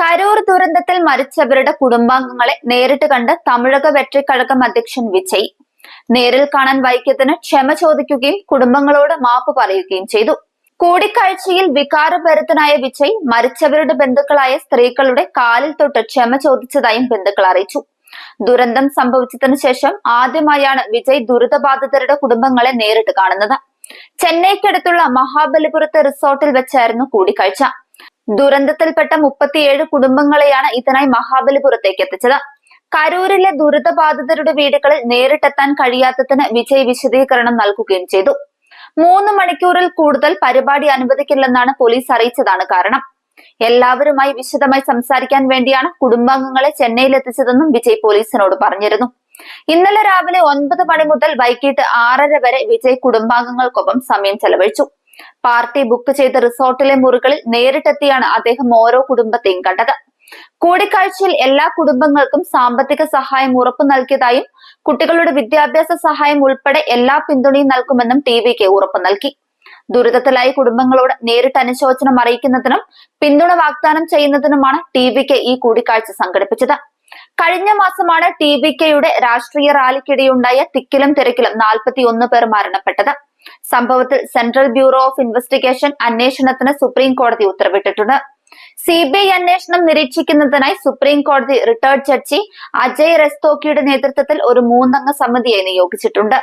കരൂർ ദുരന്തത്തിൽ മരിച്ചവരുടെ കുടുംബാംഗങ്ങളെ നേരിട്ട് കണ്ട് തമിഴക കഴകം അധ്യക്ഷൻ വിജയ് നേരിൽ കാണാൻ വൈക്യത്തിന് ക്ഷമ ചോദിക്കുകയും കുടുംബങ്ങളോട് മാപ്പ് പറയുകയും ചെയ്തു. കൂടിക്കാഴ്ചയിൽ വികാരഭരിതനായ വിജയ് മരിച്ചവരുടെ ബന്ധുക്കളായ സ്ത്രീകളുടെ കാലിൽ തൊട്ട് ക്ഷമ ചോദിച്ചതായും ബന്ധുക്കൾ അറിയിച്ചു. ദുരന്തം സംഭവിച്ചതിന് ശേഷം ആദ്യമായാണ് വിജയ് ദുരിതബാധിതരുടെ കുടുംബങ്ങളെ നേരിട്ട് കാണുന്നത്. ചെന്നൈക്കടുത്തുള്ള മഹാബലിപുരത്തെ റിസോർട്ടിൽ വെച്ചായിരുന്നു കൂടിക്കാഴ്ച. ദുരന്തത്തിൽപ്പെട്ട മുപ്പത്തിയേഴ് കുടുംബങ്ങളെയാണ് ഇതിനായി മഹാബലിപുരത്തേക്ക് എത്തിച്ചത്. കരൂരിലെ ദുരിതബാധിതരുടെ വീടുകളിൽ നേരിട്ടെത്താൻ കഴിയാത്തതിന് വിജയ് വിശദീകരണം നൽകുകയും ചെയ്തു. മൂന്ന് മണിക്കൂറിൽ കൂടുതൽ പരിപാടി അനുവദിക്കില്ലെന്നാണ് പോലീസ് അറിയിച്ചതാണ് കാരണം. എല്ലാവരുമായി വിശദമായി സംസാരിക്കാൻ വേണ്ടിയാണ് കുടുംബാംഗങ്ങളെ ചെന്നൈയിൽ എത്തിച്ചതെന്നും വിജയ് പോലീസിനോട് പറഞ്ഞിരുന്നു. ഇന്നലെ രാവിലെ ഒൻപത് മണി മുതൽ വൈകിട്ട് ആറര വരെ വിജയ് കുടുംബാംഗങ്ങൾക്കൊപ്പം സമയം ചെലവഴിച്ചു. പാർട്ടി ബുക്ക് ചെയ്ത റിസോർട്ടിലെ മുറികളിൽ നേരിട്ടെത്തിയാണ് അദ്ദേഹം ഓരോ കുടുംബത്തെയും കണ്ടത്. കൂടിക്കാഴ്ചയിൽ എല്ലാ കുടുംബങ്ങൾക്കും സാമ്പത്തിക സഹായം ഉറപ്പു നൽകിയതായും കുട്ടികളുടെ വിദ്യാഭ്യാസ സഹായം ഉൾപ്പെടെ എല്ലാ പിന്തുണയും നൽകുമെന്നും ടി വിക്ക് ഉറപ്പു നൽകി. ദുരിതത്തിലായ കുടുംബങ്ങളോട് നേരിട്ട് അനുശോചനം അറിയിക്കുന്നതിനും പിന്തുണ വാഗ്ദാനം ചെയ്യുന്നതിനുമാണ് ടി വിക്ക് ഈ കൂടിക്കാഴ്ച സംഘടിപ്പിച്ചത്. കഴിഞ്ഞ മാസമാണ് ടി വി കെയുടെ രാഷ്ട്രീയ റാലിക്കിടെയുണ്ടായ തിക്കിലും തിരക്കിലും നാൽപ്പത്തി ഒന്ന് പേർ മരണപ്പെട്ടത്. സംഭവത്തിൽ സെൻട്രൽ ബ്യൂറോ ഓഫ് ഇൻവെസ്റ്റിഗേഷൻ അന്വേഷണത്തിന് സുപ്രീം കോടതി ഉത്തരവിട്ടിട്ടുണ്ട്. സി ബി ഐ അന്വേഷണം നിരീക്ഷിക്കുന്നതിനായി സുപ്രീം കോടതി റിട്ടയർഡ് ജഡ്ജി അജയ് റെസ്തോക്കിയുടെ നേതൃത്വത്തിൽ ഒരു മൂന്നംഗ സമിതിയെ നിയോഗിച്ചിട്ടുണ്ട്.